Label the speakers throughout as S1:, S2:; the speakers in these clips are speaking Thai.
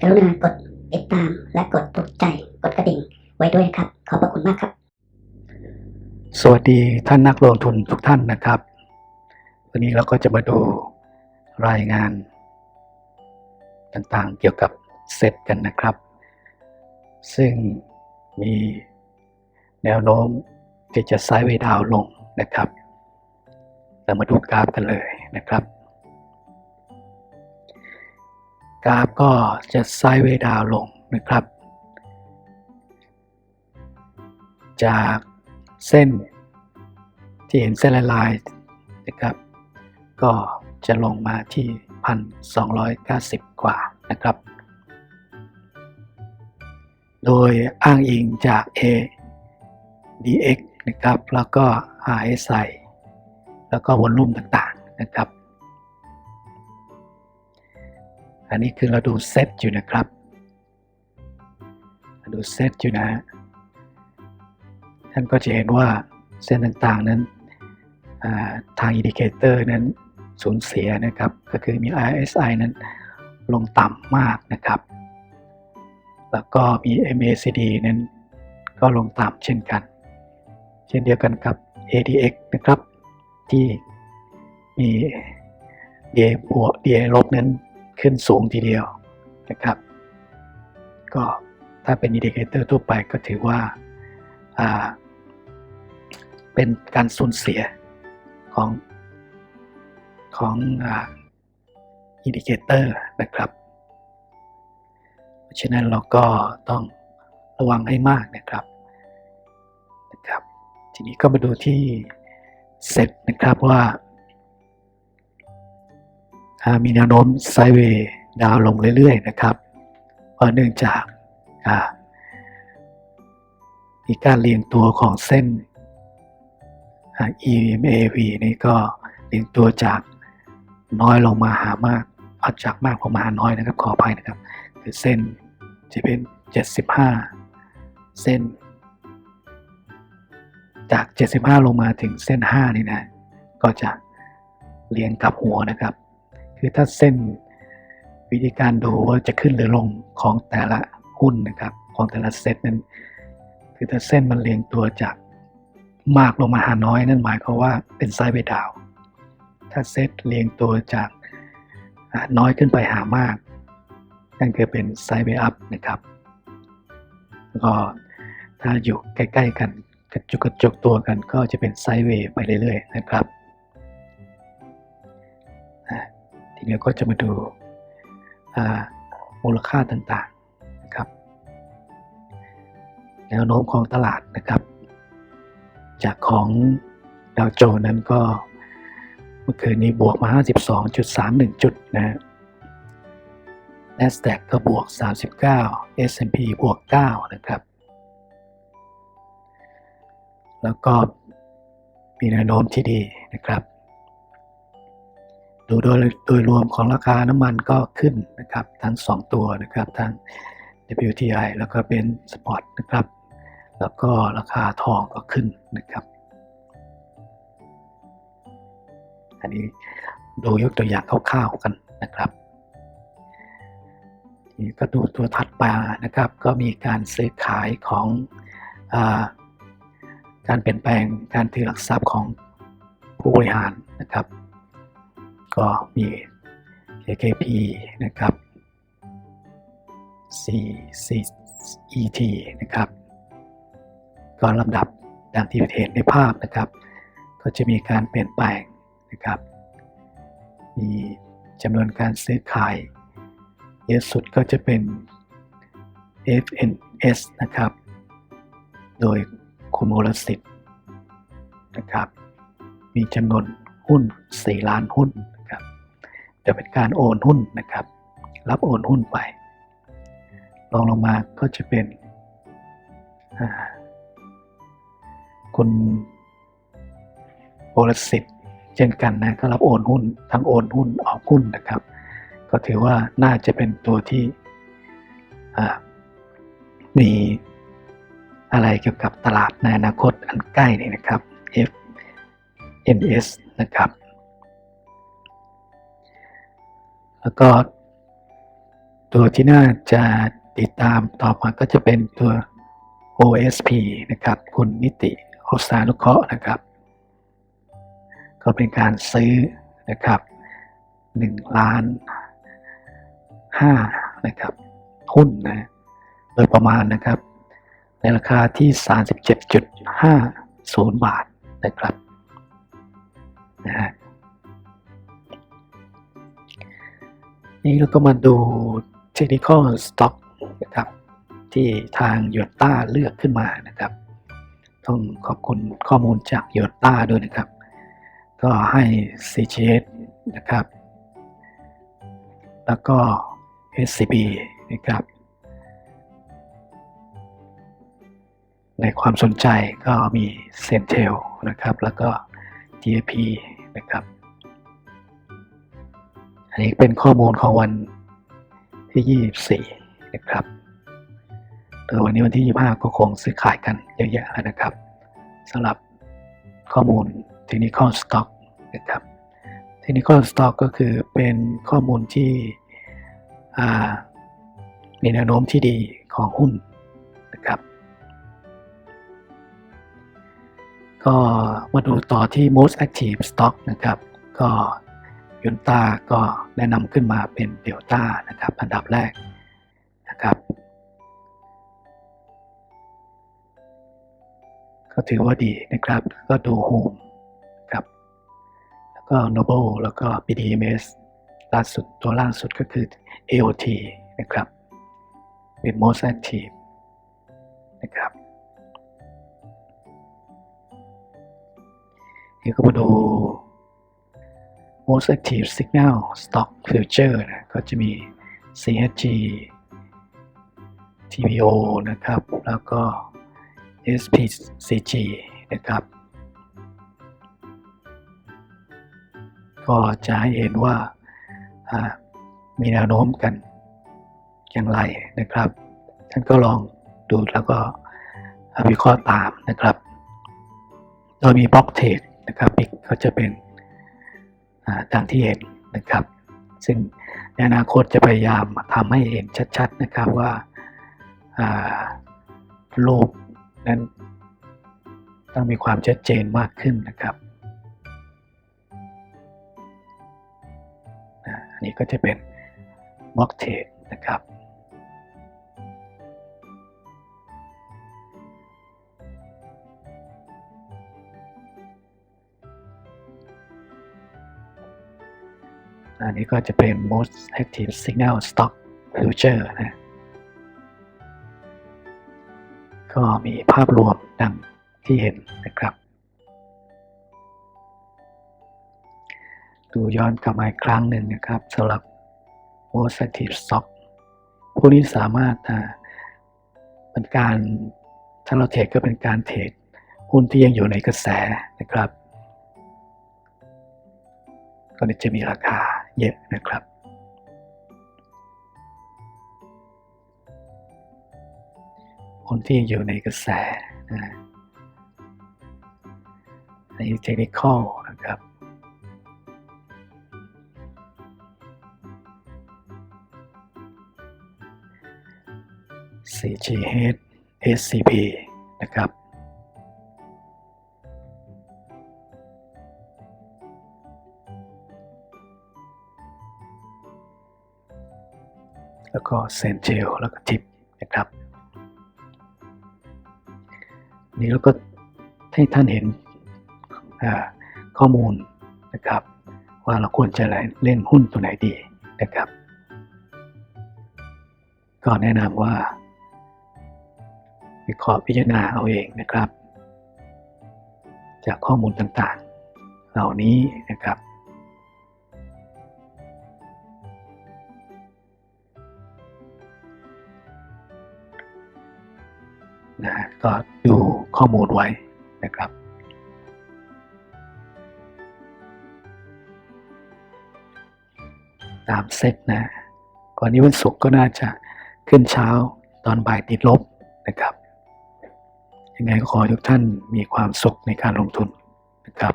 S1: กรุณากดติดตามและกดถูกใจกดกระดิ่งไว้ด้วยครับ ขอบพระคุณมากครับ
S2: สวัสดีท่านนักลงทุนทุกท่านนะครับ วันนี้เราก็จะมาดูรายงาน ต่างๆเกี่ยวกับเซตกันนะครับ ซึ่งมีแนวโน้มที่จะไซด์เวดาวลงนะครับ เรามาดูกราฟกันเลยนะครับ กราฟก็จะไซด์เวดาวน์ลงนะครับ จากเส้นที่เห็นเส้นลายๆนะครับ ก็จะลงมาที่ 1,290 กว่านะครับ โดยอ้างอิงจาก ADX นะครับ แล้วก็ RSI แล้วก็วอลลุ่มต่างๆนะครับ อันนี้คือเราดูเซตอยู่นะครับ ดูเซตอยู่นะ ท่านก็จะเห็นว่าเส้นต่างๆนั้นาทางอินดิเคเตอร์นั้นสูญเสียนะครับ ก็คือมี RSI นั้นลงต่ำมากนะครับ แล้วก็มี MACD นั้นก็ลงต่ำเช่นกัน เช่นเดียวกันกับ ADX นะครับ ที่มี DA บวก DA ลบนั้น ขึ้นสูงทีเดียวนะครับ ก็ถ้าเป็นอินดิเคเตอร์ทั่วไปก็ถือว่าาเป็นการสูญเสียของของอินดิเคเตอร์นะครับ เพราะฉะนั้นเราก็ต้องระวังให้มากนะครับนะครับ ทีนี้ก็มาดูที่เซตนะครับว่า มีแนวโน้มไซด์เวย์ดาวลงเรื่อยๆนะครับ เพราะเนื่องจากมีการเรียงตัวของเส้น EMAV นี่ก็เรียงตัวจากน้อยลงมาหามากเอาจากมากลงมาหาน้อยนะครับขออภัยนะครับ คือเส้นจะเป็น 75 เส้น จาก 75 ลงมาถึงเส้น 5 นี่นะ ก็จะเรียงกลับหัวนะครับ คือถ้าเส้นวิธีการดูว่าจะขึ้นหรือลงของแต่ละหุ้นนะครับ ของแต่ละเซตนั้น คือถ้าเส้นมันเรียงตัวจากมากลงมาหาน้อยนั่นหมายความว่าเป็นไซด์เวดาวน์ถ้าเซตเรียงตัวจากน้อยขึ้นไปหามาก นั่นคือเป็นไซด์เวย์อัพนะครับแล้วก็ถ้าอยู่ใกล้ ๆ กันกระจุกกระจุกตัวกันก็จะเป็นไซด์เวย์ไปเรื่อย ๆ นะครับ ทีนี้ก็จะมาดูมูลค่าต่างๆนะครับแนวโน้มของตลาดนะครับ จากของดาวโจนส์นั้นก็เมื่อคืนนี้บวกมา 52.31 จุดนะฮะ NASDAQ ก็บวก 39 S&P บวก 9 นะครับ แล้วก็มีแนวโน้มที่ดีนะครับ ดูโดยโดยรวมของราคาน้ำมันก็ขึ้นนะครับ ทั้ง 2 ตัวนะครับ ทั้ง WTI แล้วก็เป็นสปอตนะครับ แล้วก็ราคาทองก็ขึ้นนะครับ อันนี้ดูยกตัวอย่างคร่าวๆกันนะครับทีนี้ก็ดูตัวถัดไปนะครับ ก็มีการซื้อขายของอาการเปลี่ยนแปลงการถือหลักทรัพย์ของผู้บริหารนะครับ ก็มี KKP นะครับ CCET นะครับ ก็ลำดับดังที่เห็นในภาพนะครับ ก็จะมีการเปลี่ยนแปลงนะครับ มีจำนวนการซื้อขาย เยอะสุดก็จะเป็น FNS นะครับ โดยคุณวรสิทธิ์นะครับ มีจำนวนหุ้น 4 ล้านหุ้น จะเป็นการโอนหุ้นนะครับ รับโอนหุ้นไปลองลงมาก็จะเป็นคุณโอรสิทธิ์เช่นกันนะก็รับโอนหุ้นทั้งโอนหุ้นออกหุ้นนะครับ ก็ถือว่าน่าจะเป็นตัวที่มีอะไรเกี่ยวกับตลาดในอนาคตอันใกล้นี่นะครับ FNS นะครับ แล้วก็ ตัวที่น่าจะติดตามต่อมาก็จะเป็นตัว OSP นะครับ คุณนิติโอสานุเคราะห์นะครับ ก็เป็นการซื้อนะครับ1ล้าน5นะครับหุ้นนะโดยประมาณนะครับ ในราคาที่ 37.50 บาทนะครับนะฮะ นี่เราก็มาดู Technical Stock นะครับ ที่ทางโยต้าเลือกขึ้นมานะครับ ต้องขอบคุณข้อมูลจากโยต้าด้วยนะครับ ก็ให้ CGS นะครับ แล้วก็ SCB นะครับ ในความสนใจก็มีเซนเทลนะครับ แล้วก็ TAP นะครับ นนี้เป็นข้อมูลของวันที่ 24 นะครับโดยวันนี้วันที่ 25 ก็คงซื้อขายกันเยอะแยะแล้วนะครับสำหรับข้อมูล Technical Stock นะครับ Technical Stock ก็คือเป็นข้อมูลที่มีแนวโน้มที่ดีของหุ้นนะครับ ก็มาดูต่อที่ most active stock นะครับ ก็ ยุนต้าก็แนะนำขึ้นมาเป็นเดลต้านะครับอันดับแรกนะครับ ก็ถือว่าดีนะครับ ก็ดูโฮมครับ แล้วก็ Noble แล้วก็ BDMs ล่าสุดตัวล่าสุดก็คือ AOT นะครับ เป็น most active นะครับนี่ก็มาดู most active signal stock future นะก็จะมี CHG TBO นะครับ แล้วก็ SPCG นะครับ ก็จะให้เห็นว่ามีแนวโน้มกันอย่างไรนะครับ ท่านก็ลองดูแล้วก็วิเคราะห์ตามนะครับ โดยมีบล็อกเทรดนะครับอีกก็จะเป็น ดังที่เห็นนะครับ ซึ่งในอนาคตจะพยายามทำให้เห็นชัดๆนะครับว่าอ่ารูปนั้นต้องมีความชัดเจนมากขึ้นนะครับอันนี้ก็จะเป็นบล็อกเทรดนะครับ อันนี้ก็จะเป็น most active signal stock future นะ ก็มีภาพรวมดังที่เห็นนะครับ ดูย้อนกลับมาอีกครั้งหนึ่งนะครับสำหรับ most active stock พวกนี้สามารถเป็นการถ้าเราเทรดก็เป็นการเทรดหุ้นที่ยังอยู่ในกระแสนะครับก็จะมีราคา เยอะนะครับ คนที่อยู่ในกระแสนะในเทคนิคอลนะครับ CGH SCP นะครับ ก็เซนเจลแล้วก็ทิปนะครับ นี่เราก็ให้ท่านเห็นข้อมูลนะครับ ว่าเราควรจะเล่นหุ้นตัวไหนดีนะครับ ก็แนะนำว่าวิเคราะห์พิจารณาเอาเองนะครับ จากข้อมูลต่างๆ เหล่านี้นะครับ ก็ดูข้อมูลไว้นะครับ ตามเซตนะ ก่อนนี้วันศุกร์ก็น่าจะขึ้นเช้าตอนบ่ายติดลบนะครับ ยังไงก็ขอทุกท่านมีความสุขในการลงทุนนะครับ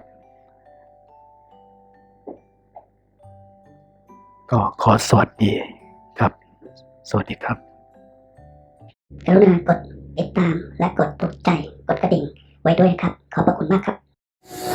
S2: ก็ขอสวัสดีครับ สวัสดีครับ
S1: กรุณากด ติดตามและกดถูกใจกดกระดิ่งไว้ด้วยครับ ขอบพระคุณมากครับ